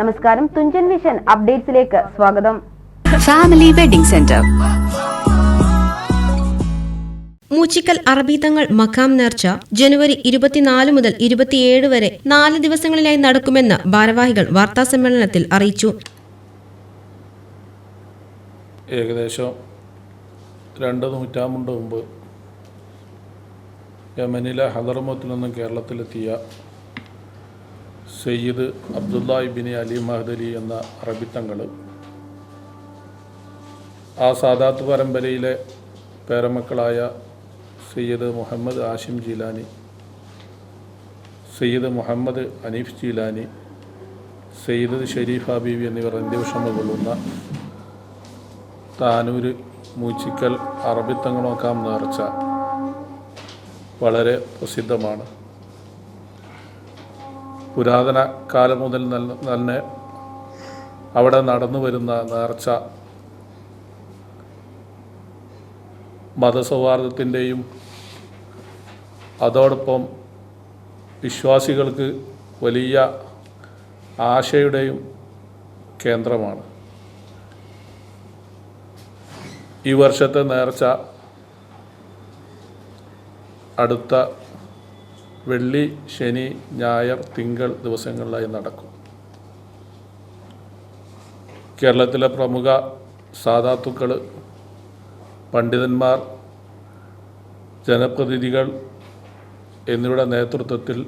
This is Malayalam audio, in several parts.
നമസ്കാരം തുഞ്ചൻ വിഷൻ അപ്ഡേറ്റ്സിലേക്ക് സ്വാഗതം. Family wedding centre Moochikkal Arabithangal മഖാം നേർച്ച ജനുവരി ഇരുപത്തിനാല് മുതൽ ഇരുപത്തിയേഴ് വരെ നാല് ദിവസങ്ങളിലായി നടക്കുമെന്ന് ഭാരവാഹികൾ വാർത്താ സമ്മേളനത്തിൽ അറിയിച്ചു. ഏകദേശം രണ്ട് നൂറ്റാണ്ട് മുമ്പ് യമനിലെ ഹദർമത്തിൽ നിന്നും കേരളത്തിലെത്തിയ സയ്യിദ് അബ്ദുല്ല ഇബിനി അലി മഹദലി എന്ന അറബിത്തങ്ങൾ ആ സാദാത്ത് പരമ്പരയിലെ പേരമക്കളായ സയ്യിദ് മുഹമ്മദ് ആഷിം ജീലാനി സയ്യിദ് മുഹമ്മദ് അനീഫ് ജീലാനി സയ്യിദ് ഷെരീഫ് ഹബീബി എന്നിവർ അന്ത്യവിഷമ കൊള്ളുന്ന താനൂര് മൂച്ചിക്കൽ അറബിത്തങ്ങളൊക്കാം നേർച്ച വളരെ പ്രസിദ്ധമാണ്. പുരാതന കാലം മുതൽ തന്നെ അവിടെ നടന്നു വരുന്ന നേർച്ച മതസൗഹാർദ്ദത്തിന്റെയും അതോടൊപ്പം വിശ്വാസികൾക്ക് വലിയ ആശയുടെയും കേന്ദ്രമാണ്. ഈ വർഷത്തെ നേർച്ച അടുത്ത വെള്ളി ശനി ഞായർ തിങ്കൾ ദിവസങ്ങളിലായി നടക്കും. കേരളത്തിലെ പ്രമുഖ സാധാത്തുക്കൾ പണ്ഡിതന്മാർ ജനപ്രതിനിധികൾ എന്നിവരുടെ നേതൃത്വത്തിൽ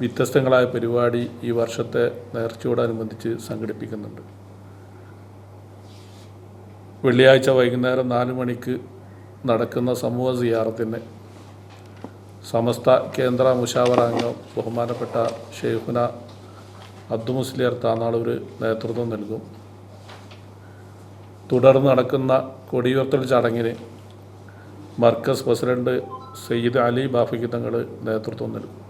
വ്യത്യസ്തങ്ങളായ പരിപാടി ഈ വർഷത്തെ നേർച്ചയോടനുബന്ധിച്ച് സംഘടിപ്പിക്കുന്നുണ്ട്. വെള്ളിയാഴ്ച വൈകുന്നേരം നാല് മണിക്ക് നടക്കുന്ന സമൂഹ സിയാറത്തിന് സമസ്ത കേന്ദ്ര മുഷാവറ അംഗം ബഹുമാനപ്പെട്ട ഷെയ്ഖുന അബ്ദു മുസ്ലിയർ താനാളൂർ നേതൃത്വം നൽകും. തുടർന്ന് നടക്കുന്ന കൊടിയുയർത്തൽ ചടങ്ങിന് മർക്കസ് പ്രസിഡന്റ് സയ്യിദ് അലി ബാഫിക്ക് തങ്ങൾ നേതൃത്വം നൽകും.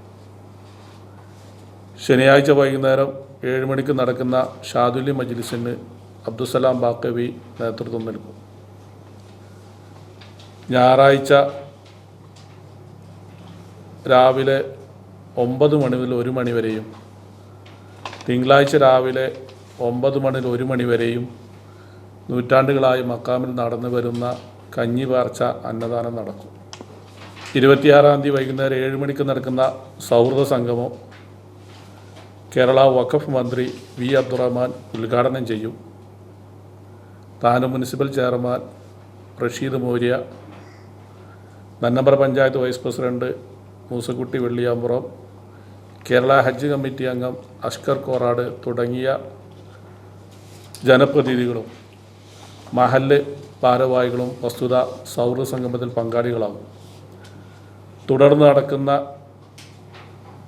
ശനിയാഴ്ച വൈകുന്നേരം ഏഴ് മണിക്ക് നടക്കുന്ന ഷാദുലി മജ്ലിസിന് അബ്ദുസലാം ബാക്കവി നേതൃത്വം നൽകും. ഞായറാഴ്ച രാവിലെ ഒമ്പത് മണി മുതൽ ഒരു മണി വരെയും തിങ്കളാഴ്ച രാവിലെ ഒമ്പത് മണി ഒരു മണി വരെയും നൂറ്റാണ്ടുകളായി മക്കാമിൽ നടന്നു വരുന്ന കഞ്ഞി പാർച്ച അന്നദാനം നടക്കും. ഇരുപത്തിയാറാം തീയതി വൈകുന്നേരം ഏഴ് മണിക്ക് നടക്കുന്ന സൗഹൃദ സംഗമം കേരള വഖഫ് മന്ത്രി വി അബ്ദുറഹ്മാൻ ഉദ്ഘാടനം ചെയ്യും. താനൂർ മുനിസിപ്പൽ ചെയർമാൻ റഷീദ് മൂര്യ നന്നമ്പ്ര പഞ്ചായത്ത് വൈസ് പ്രസിഡന്റ് മൂസക്കുട്ടി വെള്ളിയാമ്പുറം കേരള ഹജ്ജ് കമ്മിറ്റി അംഗം അഷ്കർ കോറാട് തുടങ്ങിയ ജനപ്രതിനിധികളും മഹല്ല് ഭാരവാഹികളും വസ്തുത സൗഹൃദ സംഗമത്തിൽ പങ്കാളികളാകും. തുടർന്ന് നടക്കുന്ന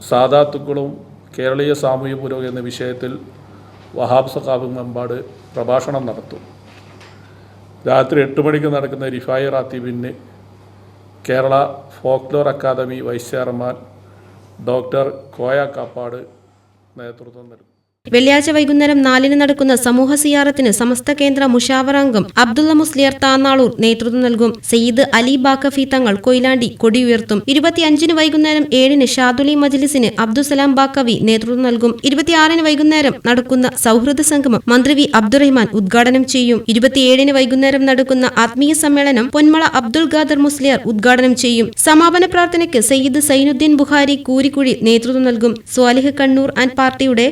സാധാത്തുക്കളും കേരളീയ സാമൂഹ്യ പുരോഗതി എന്ന വിഷയത്തിൽ വഹാബ് സഖാബ് മെമ്പാട് പ്രഭാഷണം നടത്തും. രാത്രി എട്ട് മണിക്ക് നടക്കുന്ന Rifai റാത്തീബിന് Kerala folklore academy vice chairman doctor Koya Kappad നേതൃത്വം നൽകും. വെള്ളിയാഴ്ച വൈകുന്നേരം നാലിന് നടക്കുന്ന സമൂഹ സിയാറത്തിന് സമസ്ത കേന്ദ്ര മുഷാവറാംഗം അബ്ദുള്ള മുസ്ലിയർ താന്നാളൂർ നേതൃത്വം നൽകും. സയ്യിദ് അലി ബാക്കഫി തങ്ങൾ കൊയിലാണ്ടി കൊടിയുയർത്തും ഇരുപത്തിയഞ്ചിന് വൈകുന്നേരം ഏഴിന് ഷാദുലി മജ്ലിസിന് അബ്ദുസലാം ബാക്കവി നേതൃത്വം നൽകും. ഇരുപത്തിയാറിന് വൈകുന്നേരം നടക്കുന്ന സൗഹൃദ സംഗമം മന്ത്രി വി അബ്ദുറഹ്മാൻ ഉദ്ഘാടനം ചെയ്യും. ഇരുപത്തിയേഴിന് വൈകുന്നേരം നടക്കുന്ന ആത്മീയ സമ്മേളനം പൊന്മള അബ്ദുൾ ഖാദർ മുസ്ലിയർ ഉദ്ഘാടനം ചെയ്യും. സമാപന പ്രാർത്ഥനയ്ക്ക് സയ്യിദ് സൈനുദ്ദീൻ ബുഹാരി കൂരിക്കുഴി നേതൃത്വം നൽകും. സ്വാലിഹ് കണ്ണൂർ ആൻഡ് പാർട്ടിയുടെ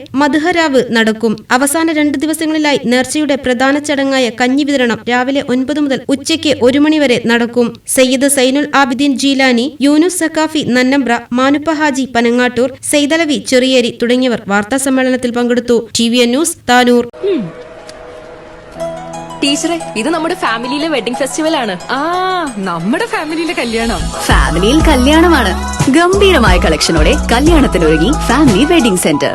മധുഹരാവ് നടക്കും. അവസാന രണ്ട് ദിവസങ്ങളിലായി നേർച്ചയുടെ പ്രധാന ചടങ്ങായ കഞ്ഞി വിതരണം രാവിലെ ഒൻപത് മുതൽ ഉച്ചയ്ക്ക് ഒരു മണിവരെ നടക്കും. സയ്യിദ് സൈനുൽ ആബിദ്ദീൻ ജീലാനി യൂനുസ് സക്കാഫി നന്നമ്പ്ര മാനുപ്പ ഹാജി പനങ്ങാട്ടൂർ സെയ്തലവി ചെറിയേരി തുടങ്ങിയവർ വാർത്താ സമ്മേളനത്തിൽ പങ്കെടുത്തു. T V N news Tanur. ടീച്ചറെ ഇത് നമ്മുടെ ഫാമിലിയിലെ വെഡിംഗ് ഫെസ്റ്റിവൽ ആണ് ആ നമ്മുടെ ഫാമിലിയിലെ കല്യാണം. ഫാമിലിയിൽ കല്യാണമാണ്. ഗംഭീരമായ കളക്ഷനോടെ കല്യാണത്തിനൊരുങ്ങി ഫാമിലി വെഡിംഗ് സെന്റർ.